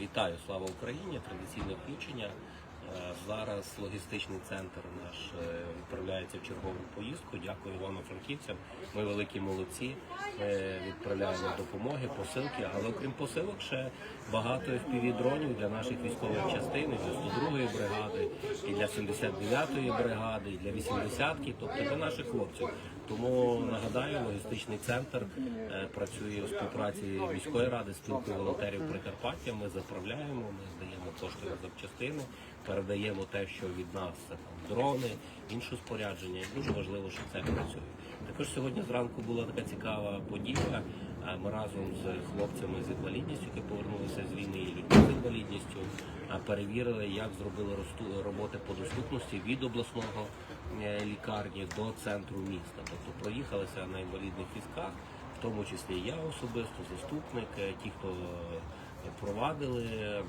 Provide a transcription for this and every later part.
Вітаю, слава Україні! Традиційне включення. Е, Зараз логістичний центр наш е, відправляється в чергову поїздку. Дякую вам, франківцям. Ми великі молодці. Ми відправляємо допомоги, посилки, але окрім посилок, ще багато FPV-дронів для наших військових частин, і для 102-ї бригади, і для 79-ї бригади, і для 80-ки, тобто для наших хлопців. Тому нагадаю, логістичний центр е, працює у співпраці міської ради, спілкою волонтерів Прикарпаття. Ми заправляємо, ми здаємо кошти на запчастини, передаємо те, що від нас це там дрони, інше спорядження. І дуже важливо, що це працює. Також сьогодні зранку була така цікава подія. Е, Ми разом з хлопцями з інвалідністю, які повернулися з війни, і людьми інвалідністю, перевірили, як зробили роботи по доступності від обласного е, лікарні до центру міста. Тобто проїхалися на інвалідних візках, в тому числі я особисто, заступник, е, ті, хто е, провадили,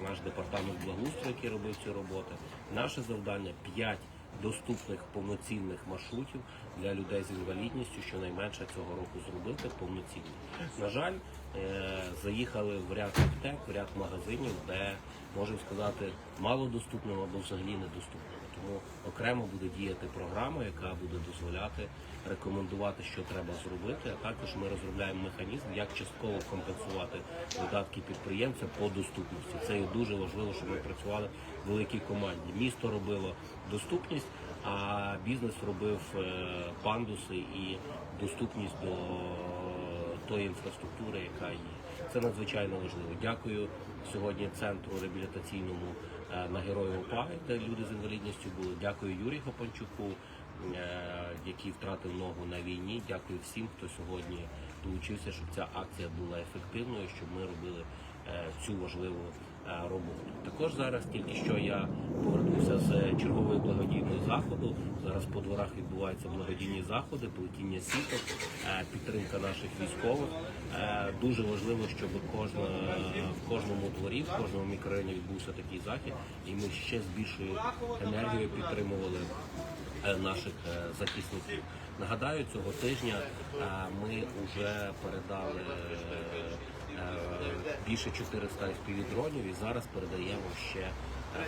наш департамент благоустрою, який робив ці роботи. Наше завдання 5 доступних повноцінних маршрутів для людей з інвалідністю, щонайменше цього року зробити повноцінні. На жаль, е, заїхали в ряд аптек, в ряд магазинів, де можемо сказати мало доступним або взагалі недоступного. Тому окремо буде діяти програма, яка буде дозволяти рекомендувати, що треба зробити. А також ми розробляємо механізм, як частково компенсувати видатки підприємця по доступності. Це є дуже важливо, щоб ми працювали в великій команді. Місто робило доступність, а бізнес робив е, пандуси і доступність до тої інфраструктури, яка є. Це надзвичайно важливо. Дякую сьогодні центру реабілітаційному е, на Героїв ОПА, де люди з інвалідністю були. Дякую Юрію Гопанчуку, е, який втратив ногу на війні. Дякую всім, хто сьогодні долучився, щоб ця акція була ефективною, щоб ми робили е, цю важливу роботу. Також зараз тільки що я повернувся з чергової благодійної заходу. Зараз по дворах відбуваються благодійні заходи, плетіння сіток, е, підтримка наших військових. Е, Дуже важливо, щоб кожна в кожному дворі, в кожному мікрорайоні відбувся такий захід, і ми ще з більшою енергією підтримували е, наших захисників. Нагадаю, цього тижня ми вже передали більше 400 FPV-дронів і зараз передаємо ще е,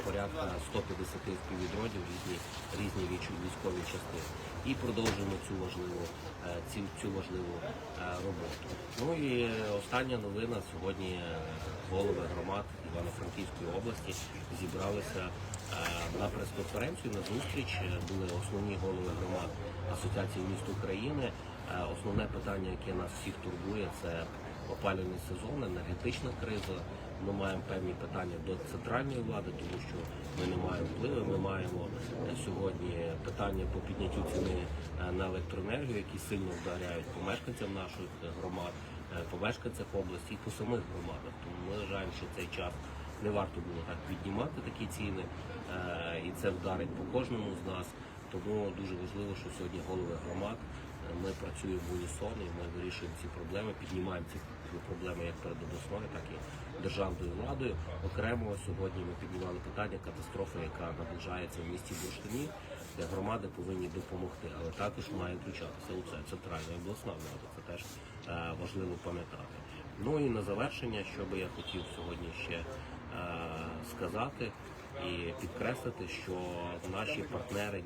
порядка 150 FPV-дронів різні, різні військові частини. І продовжуємо цю важливу, е, цю, цю важливу е, роботу. Ну і остання новина сьогодні е, голови громад Івано-Франківської області зібралися е, на прес-конференцію на зустріч. Е, Були основні голови громад Асоціації міст України. Е, Основне питання, яке нас всіх турбує, це опалювальний сезон, енергетична криза. Ми маємо певні питання до центральної влади, тому що ми не маємо впливу. Ми маємо е, сьогодні питання по підняттю ціни е, на електроенергію, які сильно вдаряють по мешканцям наших е, громад, по мешканцях області і по самих громадах. Тому ми вважаємо, що цей час не варто було так піднімати такі ціни, і це вдарить по кожному з нас. Тому дуже важливо, що сьогодні голови громад ми працюємо в унісон і ми вирішуємо ці проблеми, піднімаємо ці проблеми як перед обласною, так і державною владою. Окремо сьогодні ми піднімали питання катастрофи, яка наближається в місті Бурштині, де громади повинні допомогти, але також має включатися у це центральна і обласна влада. Це теж е, важливо пам'ятати. Ну і на завершення, що би я хотів сьогодні ще е, сказати і підкреслити, що наші партнери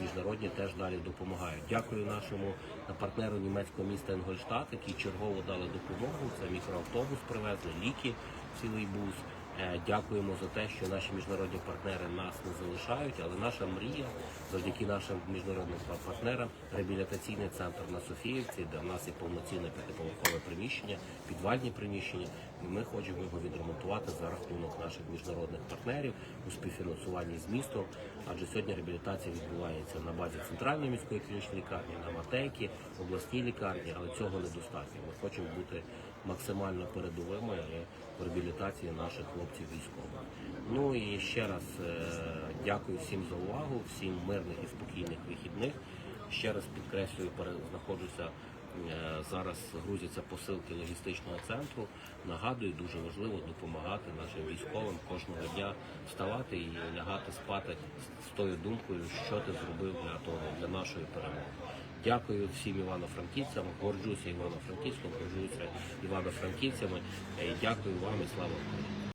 міжнародні теж далі допомагають. Дякую нашому партнеру німецького міста Енгольштадт, які чергово дали допомогу. Це мікроавтобус привезли, ліки, цілий бус. Е, Дякуємо за те, що наші міжнародні партнери нас не залишають, але наша мрія завдяки нашим міжнародним партнерам реабілітаційний центр на Софіївці, де в нас є повноцінне п'ятиповерхове приміщення, підвальні приміщення. Ми хочемо його відремонтувати за рахунок наших міжнародних партнерів у співфінансуванні з містом. Адже сьогодні реабілітація відбувається на базі центральної міської клінічної лікарні, на Матейки, обласній лікарні, але цього недостатньо. Ми хочемо бути максимально передовими в реабілітації наших хлопців військових. Ну і ще раз е, дякую всім за увагу, всім мирних і спокійних вихідних. Ще раз підкреслюю, знаходжуся е, зараз, грузяться посилки логістичного центру. Нагадую, дуже важливо допомагати нашим військовим кожного дня вставати і лягати спати з- тою думкою, що ти зробив для того для нашої перемоги. Дякую всім івано-франківцям, горджуся івано-франківськом, горджуся івано-франківцями. Е, Дякую вам і слава Україні.